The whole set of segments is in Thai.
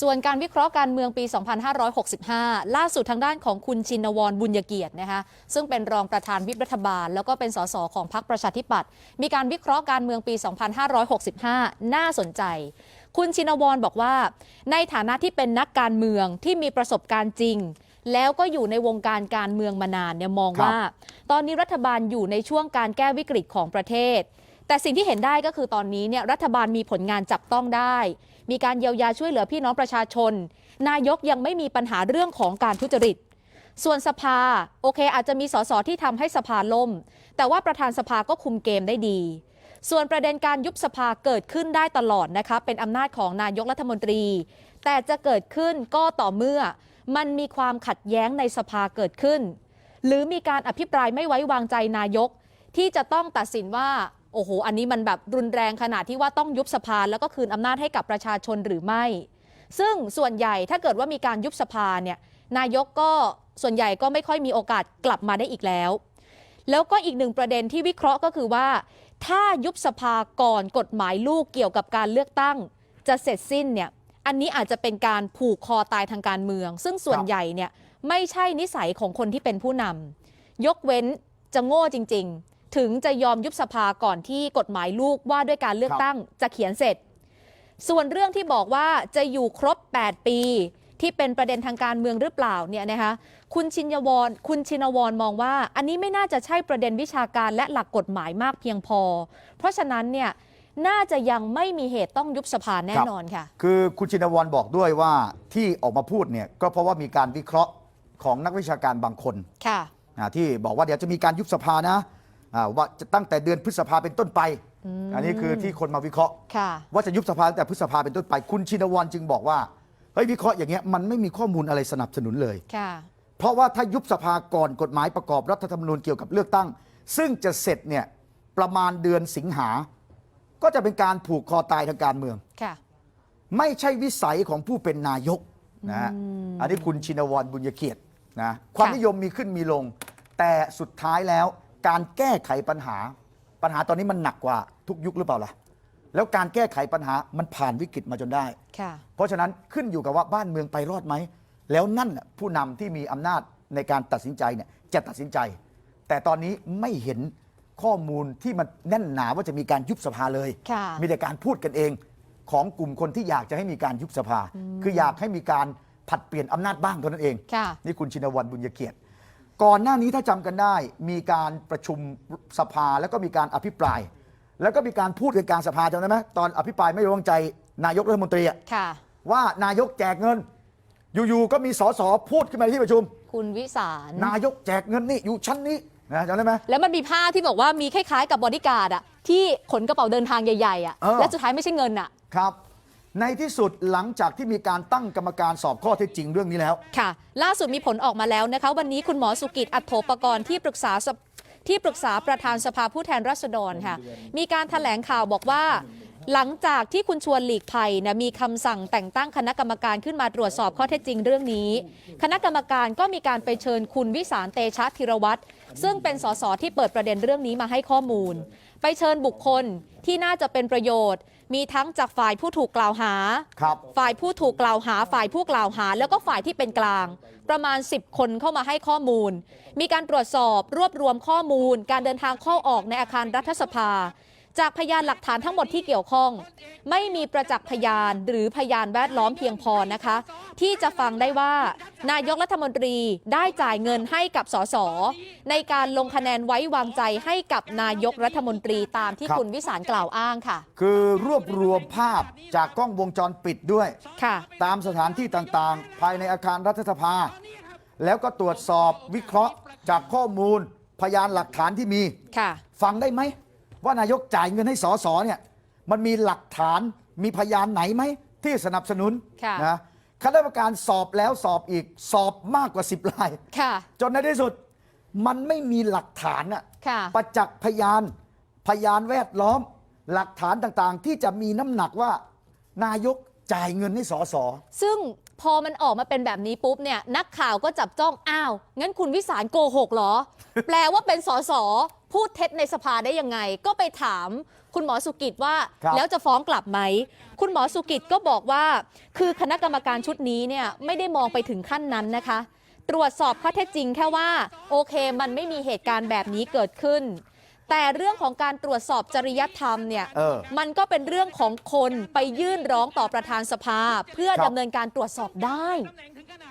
ส่วนการวิเคราะห์การเมืองปี 2565 ล่าสุดทางด้านของคุณชินวรบุญยเกียรตินะคะซึ่งเป็นรองประธานวิปรัฐบาล แล้วก็เป็นสสของพรรคประชาธิปัตย์มีการวิเคราะห์การเมืองปี 2565 น่าสนใจ คุณชินวรบอกว่า ในฐานะที่เป็นนักการเมืองที่มีประสบการณ์จริง แล้วก็อยู่ในวงการการเมืองมานานเนี่ยมองครับว่า ตอนนี้รัฐบาลอยู่ในช่วงการแก้วิกฤตของประเทศ แต่สิ่งที่เห็นได้ก็คือตอนนี้เนี่ยรัฐบาลมีผลงานจับต้องได้ มีการเยียวยาช่วยเหลือพี่น้องประชาชน นายกยังไม่มีปัญหาเรื่องของการทุจริต ส่วนสภาโอเค อาจจะมีสสที่ทำให้สภาล่ม แต่ว่าประธานสภาก็คุมเกมได้ดี ส่วนประเด็นการยุบสภาเกิดขึ้นได้ตลอดนะคะเป็นอำนาจของนายกรัฐมนตรี แต่จะเกิดขึ้นก็ต่อเมื่อ มันมีความขัดแย้งในสภาเกิดขึ้น หรือมีการอภิปรายไม่ไว้วางใจนายกที่จะต้องตัดสินว่า โอ้โห อันนี้มันแบบรุนแรงขนาดที่ว่าต้องยุบสภาแล้วก็คืนอำนาจให้กับประชาชนหรือไม่ ซึ่งส่วนใหญ่ถ้าเกิดว่ามีการยุบสภาเนี่ยนายกก็ส่วนใหญ่ก็ไม่ค่อยมีโอกาสกลับมาได้อีกแล้ว แล้วก็อีกหนึ่งประเด็นที่วิเคราะห์ก็คือว่า ถ้ายุบสภาก่อนกฎหมายลูกเกี่ยวกับการเลือกตั้ง จะเสร็จสิ้นเนี่ยอันนี้อาจจะเป็นการผูกคอตายทางการเมือง ซึ่งส่วนใหญ่เนี่ยไม่ใช่นิสัยของคนที่เป็นผู้นำยกเว้นจะโง่จริง ๆ ถึงจะยอมยุบสภาก่อนที่กฎหมายลูกว่าด้วยการเลือกตั้งจะเขียนเสร็จ ส่วนเรื่องที่บอกว่าจะอยู่ครบ 8 ปี ที่เป็นประเด็นทางการเมืองหรือเปล่าเนี่ยนะคะคุณชินยวรคุณชินวรมองว่า อันนี้ไม่น่าจะใช่ประเด็นวิชาการและหลักกฎหมายมากเพียงพอ เพราะฉะนั้นเนี่ยน่าจะยังไม่มีเหตุต้องยุบสภาแน่นอนค่ะ คือคุณชินวรบอกด้วยว่าที่ออกมาพูดเนี่ยก็เพราะว่ามีการวิเคราะห์ของนักวิชาการบางคนค่ะอ่าที่บอกว่าเดี๋ยวจะมีการยุบสภานะอ่า ว่าจะตั้งแต่เดือนพฤษภาเป็นต้นไป อันนี้คือที่คนมาวิเคราะห์ค่ะว่าจะยุบสภาตั้งแต่พฤษภาเป็นต้นไป คุณชินวรจึงบอกว่าเฮ้ยวิเคราะห์อย่างเงี้ยมันไม่มีข้อมูลอะไรสนับสนุนเลยค่ะเพราะว่าถ้ายุบสภาก่อนกฎหมายประกอบรัฐธรรมนูญเกี่ยวกับเลือกตั้ง ซึ่งจะเสร็จเนี่ยประมาณเดือนสิงหา ก็จะเป็นการผูกคอตายทางการเมืองค่ะไม่ใช่วิสัยของผู้เป็นนายกนะฮะอันนี้คุณชินวรบุญเกียรตินะความนิยมมีขึ้นมีลง แต่สุดท้ายแล้ว การแก้ไขปัญหา ปัญหาตอนนี้มันหนักกว่าทุกยุคหรือเปล่าล่ะ แล้วการแก้ไขปัญหามันผ่านวิกฤตมาจนได้ ค่ะ เพราะฉะนั้นขึ้นอยู่กับว่าบ้านเมืองไปรอดไหม แล้วนั่นน่ะผู้นำที่มีอำนาจในการตัดสินใจเนี่ยจะตัดสินใจ แต่ตอนนี้ไม่เห็นข้อมูลที่มันแน่นหนาว่าจะมีการยุบสภาเลย ค่ะ มีแต่การพูดกันเองของกลุ่มคนที่อยากจะให้มีการยุบสภา คืออยากให้มีการผัดเปลี่ยนอำนาจบ้างเท่านั้นเอง ค่ะ นี่คุณชินวันบุญยเกียรติ ก่อนหน้านี้ถ้าจำกันได้ มีการประชุมสภาแล้วก็มีการอภิปราย แล้วก็มีการพูดกันกลางสภาจำได้ไหมตอนอภิปรายไม่ไว้วางใจนายกรัฐมนตรีอะค่ะ ว่านายกแจกเงิน อยู่ๆก็มีสสพูดขึ้นมาในที่ประชุม คุณวิสาร นายกแจกเงินนี่อยู่ชั้นนี้นะจำได้ไหม แล้วมันมีภาพที่บอกว่ามีคล้ายๆกับบอดี้การ์ดอะที่ขนกระเป๋าเดินทางใหญ่ๆอะเออ และสุดท้ายไม่ใช่เงินอะ ครับ ในที่สุดหลังจากที่มีการตั้งกรรมการสอบข้อเท็จจริงเรื่องนี้แล้ว ค่ะ ล่าสุดมีผลออกมาแล้วนะคะ วันนี้คุณหมอสุกิจอัตโถปกรณ์ที่ปรึกษาที่ปรึกษาประธานสภาผู้แทนราษฎรค่ะ มีการแถลงข่าวบอกว่า หลังจากที่คุณชวนหลีกภัยนะมีคำสั่งแต่งตั้งคณะกรรมการขึ้นมาตรวจสอบข้อเท็จจริงเรื่องนี้ คณะกรรมการก็มีการไปเชิญคุณวิสารเตชะธีรวัตรซึ่งเป็นสสที่เปิดประเด็นเรื่องนี้มาให้ข้อมูล ไปเชิญบุคคลที่น่าจะเป็นประโยชน์ มีทั้งจากฝ่ายผู้ถูกกล่าวหา ครับ ฝ่ายผู้ถูกกล่าวหา ฝ่ายผู้กล่าวหา แล้วก็ฝ่ายที่เป็นกลาง ประมาณ 10 คนเข้ามาให้ข้อมูล มีการตรวจสอบรวบรวมข้อมูล การเดินทางเข้าออกในอาคารรัฐสภา จากพยานหลักฐานทั้งหมดที่เกี่ยวข้อง ไม่มีประจักษ์พยานหรือพยานแวดล้อมเพียงพอนะคะ ที่จะฟังได้ว่า นายกรัฐมนตรีได้จ่ายเงินให้กับสสในการลงคะแนนไว้วางใจให้กับนายกรัฐมนตรีตามที่ครับ คุณวิสารกล่าวอ้างค่ะ คือรวบรวมภาพจากกล้องวงจรปิดด้วย ค่ะ ตามสถานที่ต่างๆ ภายในอาคารรัฐสภา แล้วก็ตรวจสอบวิเคราะห์จากข้อมูลพยานหลักฐานที่มี ค่ะ ฟังได้ไหม ว่านายกจ่ายเงินให้สสเนี่ยมันมีหลักฐานมีพยานไหนไหมที่สนับสนุนค่ะนะคณะกรรมการสอบแล้วสอบอีกสอบมากกว่า 10รายค่ะจนในที่สุดมันไม่มีหลักฐานอะค่ะประจักษ์พยานพยานแวดล้อม หลักฐานต่างๆ ที่จะมีน้ำหนักว่านายกจ่ายเงินให้สสซึ่งพอมันออกมาเป็นแบบนี้ปุ๊บเนี่ยนักข่าวก็จับจ้องอ้าว งั้นคุณวิสารโกหกเหรอ แปลว่าเป็นสส พูดเท็จในสภาได้ยังไง ก็ไปถามคุณหมอสุกิจว่าครับ แล้วจะฟ้องกลับไหม คุณหมอสุกิจก็บอกว่า คือคณะกรรมการชุดนี้เนี่ยไม่ได้มองไปถึงขั้นนั้นนะคะ ตรวจสอบข้อเท็จจริงแค่ว่า โอเคมันไม่มีเหตุการณ์แบบนี้เกิดขึ้น แต่เรื่องของการตรวจสอบจริยธรรมเนี่ย เออ มันก็เป็นเรื่องของคนไปยื่นร้องต่อประธานสภา เพื่อครับ ดำเนินการตรวจสอบได้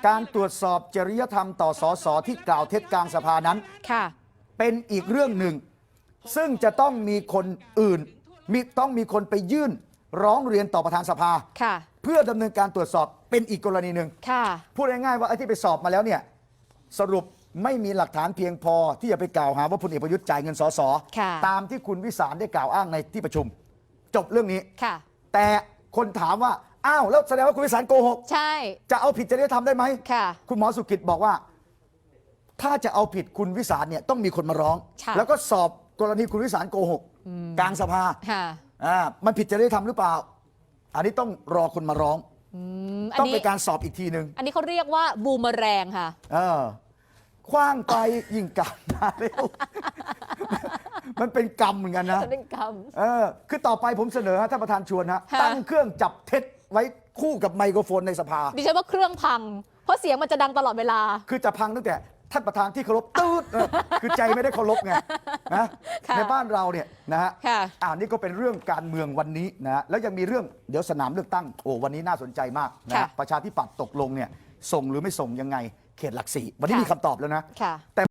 การตรวจสอบจริยธรรมต่อสสที่กล่าวเท็จกลางสภานั้น ค่ะ เป็นอีกเรื่องหนึ่ง ซึ่งจะต้องมีคนอื่นมีต้องมีคนไปยื่นร้องเรียนต่อประธานสภา ค่ะ เพื่อดำเนินการตรวจสอบเป็นอีกกรณีหนึ่ง ค่ะ พูดง่ายๆว่าไอ้ที่ไปสอบมาแล้วเนี่ย สรุปไม่มีหลักฐานเพียงพอที่จะไปกล่าวหาว่าพลเอกประยุทธ์จ่ายเงินสสค่ะ ตามที่คุณวิสารได้กล่าวอ้างในที่ประชุม จบเรื่องนี้ ค่ะ แต่คนถามว่า อ้าว แล้วแสดงว่าคุณวิสารโกหก ใช่ จะเอาผิดจริยธรรมได้ไหม ค่ะ คุณหมอสุกิจบอกว่า ถ้าจะเอาผิดคุณวิสารเนี่ยต้องมีคนมาร้อง ค่ะ แล้วก็สอบกรณีคุณวิสารโกหกกลางสภาค่ะ อ่ามันผิดจริยธรรมหรือเปล่า อันนี้ต้องรอคนมาร้องอืมอันต้องนี้ เป็นการสอบอีกทีหนึ่งอันนี้เขาเรียกว่าบูมเมอแรงค่ะ เออคว้างไปยิงกลับมาเร็ว มันเป็นกรรมเหมือนกันนะ เป็นกรรม เออคือต่อไปผมเสนอฮะท่านประธานชวนฮะค่ะตั้งเครื่องจับเท็จไว้คู่กับไมโครโฟนในสภา ดิฉันว่าเครื่องพัง เพราะเสียงมันจะดังตลอดเวลา คือจะพังตั้งแต่ ท่านประธานที่เคารพตืดเออคือใจไม่ได้เคารพไงนะค่ะในบ้านเราเนี่ยนะฮะค่ะ อ่านี่ก็เป็นเรื่องการเมืองวันนี้นะฮะแล้วยังมีเรื่องเดี๋ยวสนามเลือกตั้งโอ้วันนี้น่าสนใจมากนะค่ะฮะประชาธิปัตย์ตกลงเนี่ยส่งหรือไม่ส่งยังไงเขตหลักสี่วันนี้ค่ะมีคำตอบแล้วนะค่ะ แต่